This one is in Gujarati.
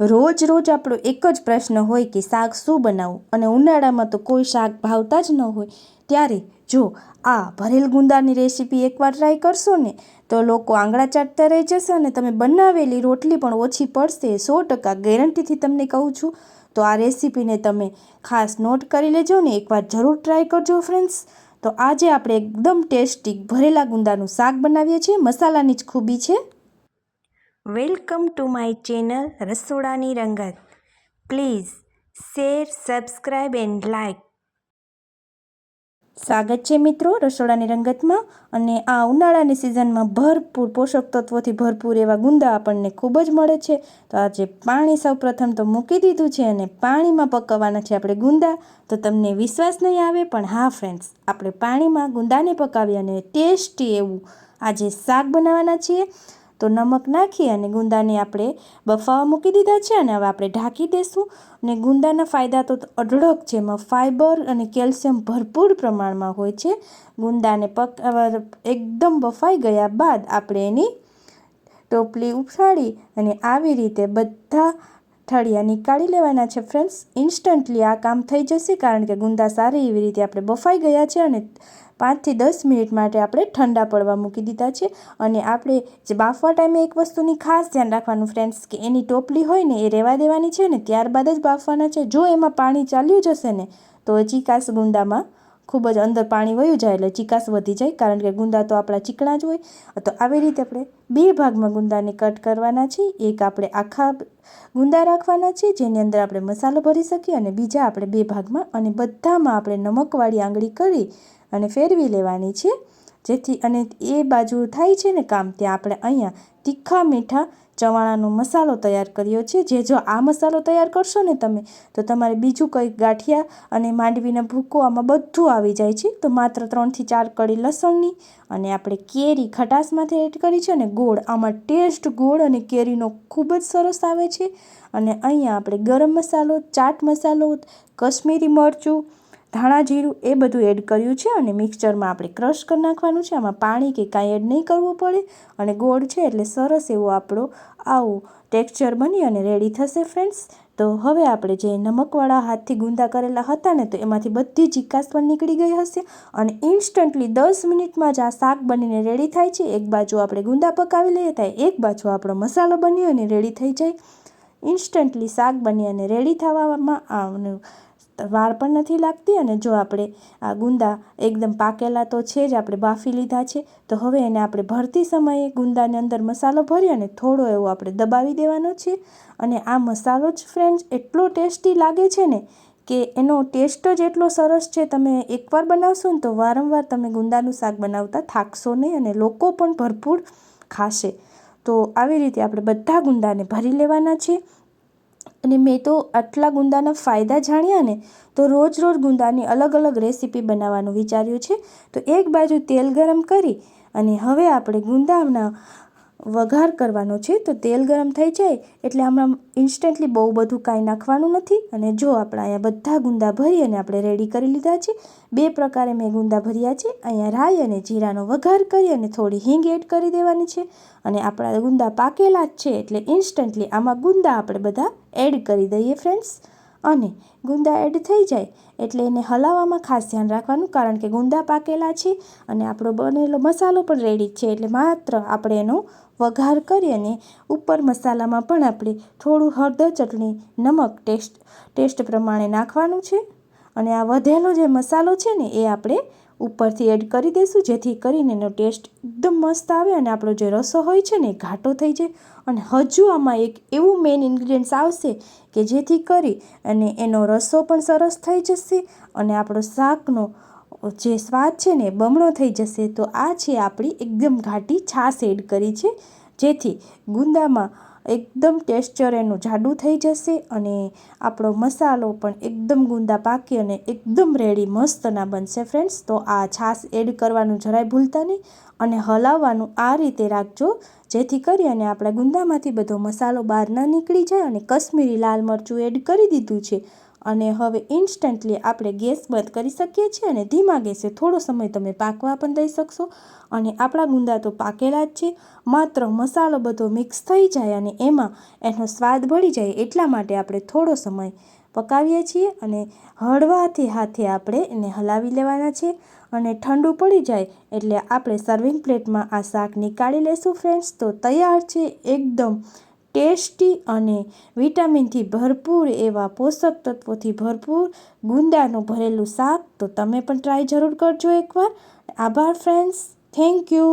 રોજ રોજ આપણો એક જ પ્રશ્ન હોય કે શાક શું બનાવવું? અને ઉનાળામાં તો કોઈ શાક ભાવતા જ ન હોય. ત્યારે જો આ ભરેલ ગુંદાની રેસીપી એકવાર ટ્રાય કરશો ને, તો લોકો આંગળા ચાટતા રહી જશે અને તમે બનાવેલી રોટલી પણ ઓછી પડશે. સો ટકા ગેરંટીથી તમને કહું છું. તો આ રેસીપીને તમે ખાસ નોટ કરી લેજો ને, એકવાર જરૂર ટ્રાય કરજો ફ્રેન્ડ્સ તો આજે આપણે એકદમ ટેસ્ટી ભરેલા ગુંદાનું શાક બનાવીએ છીએ. મસાલાની જ ખૂબી છે. વેલકમ ટુ માય ચેનલ રસોડાની રંગત. Please share subscribe and like. સ્વાગત છે મિત્રો રસોડાની રંગતમાં અને આ ઉનાળાની સિઝનમાં ભરપૂર પોષક તત્વોથી ભરપૂર એવા ગુંદા આપણને ખૂબ જ મળે છે. તો આજે પાણી સૌ પ્રથમ તો મૂકી દીધું છે અને પાણીમાં પકવવાના છે આપણે ગુંદા. તો તમને વિશ્વાસ નહીં આવે પણ હા ફ્રેન્ડ્સ આપણે પાણીમાં ગુંદાને પકાવી અને ટેસ્ટી એવું આજે શાક બનાવવાના છીએ. તો નમક નાખી અને ગુંદાને આપણે બફાવા મૂકી દીધા છે અને હવે આપણે ઢાંકી દઈશું અને ગુંદાના ફાયદા તો અઢળક છે. એમાં ફાઇબર અને કેલ્શિયમ ભરપૂર પ્રમાણમાં હોય છે. ગુંદાને પક એકદમ બફાઈ ગયા બાદ આપણે એની ટોપલી ઉછાળી અને આવી રીતે બધા ઠળિયા નીકાળી લેવાના છે ફ્રેન્ડ્સ ઇન્સ્ટન્ટલી આ કામ થઈ જશે, કારણ કે ગુંદા સારી એવી રીતે આપણે બફાઈ ગયા છે અને પાંચથી દસ મિનિટ માટે આપણે ઠંડા પડવા મૂકી દીધા છે. અને આપણે જે બાફવા ટાઈમે એક વસ્તુની ખાસ ધ્યાન રાખવાનું ફ્રેન્ડ્સ કે એની ટોપલી હોય ને એ રહેવા દેવાની છે ને ત્યારબાદ જ બાફવાના છે. જો એમાં પાણી ચાલ્યું જશે ને, તો ચીકાસ ગુંદામાં ખૂબ જ અંદર પાણી વયું જાય એટલે ચીકાસ વધી જાય, કારણ કે ગુંદા તો આપણા ચીકણા જ હોય. તો આવી રીતે આપણે બે ભાગમાં ગુંદાને કટ કરવાના છે. એક આપણે આખા ગુંદા રાખવાના છે, જેની અંદર આપણે મસાલો ભરી શકીએ અને બીજા આપણે બે ભાગમાં અને બધામાં આપણે નમકવાળી આંગળી કરી અને ફેરવી લેવાની છે. જેથી અને એ બાજુ થાય છે ને કામ, ત્યાં આપણે અહીંયા તીખા મીઠા ચવાણાનો મસાલો તૈયાર કર્યો છે. જે જો આ મસાલો તૈયાર કરશો ને તમે, તો તમારે બીજું કંઈક ગાંઠિયા અને માંડવીના ભૂકો આમાં બધું આવી જાય છે. તો માત્ર ત્રણથી ચાર કળી લસણની અને આપણે કેરી ખટાશમાંથી એડ કરી છે અને ગોળ. આમાં ટેસ્ટ ગોળ અને કેરીનો ખૂબ જ સરસ આવે છે. અને અહીંયા આપણે ગરમ મસાલો, ચાટ મસાલો, કશ્મીરી મરચું ધાણા જીરું એ બધું એડ કર્યું છે અને મિક્સચરમાં આપણે ક્રશ કરી નાખવાનું છે. આમાં પાણી કે કાંઈ એડ નહીં કરવું પડે અને ગોળ છે એટલે સરસ એવો આપણો આવું ટેક્સચર બની અને રેડી થશે ફ્રેન્ડ્સ તો હવે આપણે જે નમકવાળા હાથથી ગુંદા કરેલા હતા ને, તો એમાંથી બધી ચીકાસ પણ નીકળી ગઈ હશે અને ઇન્સ્ટન્ટલી દસ મિનિટમાં જ આ શાક બનીને રેડી થાય છે. એક બાજુ આપણે ગુંદા પકાવી લઈએ થાય એક બાજુ આપણો મસાલો બની અને રેડી થઈ જાય. ઇન્સ્ટન્ટલી શાક બની અને રેડી થવામાં આવવાનું વાર પણ નથી લાગતી અને જો આપણે આ ગુંદા એકદમ પાકેલા તો છે જ, આપણે બાફી લીધા છે, તો હવે એને આપણે ભરતી સમયે ગુંદાની અંદર મસાલો ભરી અને થોડો એવો આપણે દબાવી દેવાનો છે. અને આ મસાલો જ ફ્રેન્ડ્સ એટલો ટેસ્ટી લાગે છે ને કે એનો ટેસ્ટ જ એટલો સરસ છે, તમે એકવાર બનાવશો ને તો વારંવાર તમે ગુંદાનું શાક બનાવતા થાકશો નહીં અને લોકો પણ ભરપૂર ખાશે. તો આવી રીતે આપણે બધા ગુંદાને ભરી લેવાના છે. અને મેં તો આટલા ગુંદાના ફાયદા જાણ્યા ને, તો રોજ રોજ ગુંદાની અલગ અલગ રેસીપી બનાવવાનું વિચાર્યું છે. તો એક બાજુ તેલ ગરમ કરી અને હવે આપણે ગુંદાના વઘાર કરવાનો છે, તો તેલ ગરમ થઈ જાય એટલે આમાં ઇન્સ્ટન્ટલી બહુ બધું કાંઈ નાખવાનું નથી. અને જો આપણે અહીંયા બધા ગુંદા ભરી અને આપણે રેડી કરી લીધા છે, બે પ્રકારે મેં ગુંદા ભર્યા છે. અહીંયા રાઈ અને જીરાનો વઘાર કરી અને થોડી હિંગ એડ કરી દેવાની છે. અને આપણા ગુંદા પાકેલા જ છે, એટલે ઇન્સ્ટન્ટલી આમાં ગુંદા આપણે બધા એડ કરી દઈએ ફ્રેન્ડ્સ અને ગુંદા એડ થઈ જાય એટલે એને હલાવવામાં ખાસ ધ્યાન રાખવાનું કારણ કે ગુંદા પાકેલા છે અને આપણો બનેલો મસાલો પણ રેડી છે એટલે માત્ર આપણે એનો વઘાર કરી અને ઉપર મસાલામાં પણ આપણે થોડું હળદર ચટણી નમક ટેસ્ટ ટેસ્ટ પ્રમાણે નાખવાનું છે. અને આ વધેલો જે મસાલો છે ને, એ આપણે ઉપરથી એડ કરી દઈશું, જેથી કરીને એનો ટેસ્ટ એકદમ મસ્ત આવે અને આપણો જે રસો હોય છે ને, એ ઘાટો થઈ જાય. અને હજુ આમાં એક એવું મેઇન ઇન્ગ્રીડિયન્ટ્સ આવશે કે જેથી કરી અને એનો રસો પણ સરસ થઈ જશે અને આપણો શાકનો જે સ્વાદ છે ને બમણો થઈ જશે. તો આ છે આપણી એકદમ ઘાટી છાશ એડ કરી છે, જેથી ગુંદામાં એકદમ ટેક્સચર એનું જાડું થઈ જશે અને આપણો મસાલો પણ એકદમ ગુંદા પાકી અને એકદમ રેડી મસ્તના બનશે ફ્રેન્ડ્સ તો આ છાશ એડ કરવાનું જરાય ભૂલતા નહીં અને હલાવવાનું આ રીતે રાખજો, જેથી કરી અને આપણા ગુંદામાંથી બધો મસાલો બહાર ન નીકળી જાય અને કશ્મીરી લાલ મરચું એડ કરી દીધું છે. અને હવે ઇન્સ્ટન્ટલી આપણે ગેસ બંધ કરી શકીએ છીએ અને ધીમા ગેસે થોડો સમય તમે પાકવા પણ દઈ શકશો. અને આપણા ગુંદા તો પાકેલા જ છે. માત્ર મસાલો બધો મિક્સ થઈ જાય અને એમાં એનો સ્વાદ ભળી જાય એટલા માટે આપણે થોડો સમય પકાવીએ છીએ અને હળવાથી હાથે આપણે એને હલાવી લેવાના છે. અને ઠંડુ પડી જાય એટલે આપણે સર્વિંગ પ્લેટમાં આ શાક નીકાળી લેશું ફ્રેન્ડ્સ તો તૈયાર છે એકદમ ટેસ્ટી અને વિટામિનથી ભરપૂર એવા પોષક તત્વોથી ભરપૂર ગુંદાનું ભરેલું શાક તો તમે પણ ટ્રાય જરૂર કરજો એકવાર. આભાર ફ્રેન્ડ્સ થેન્ક યુ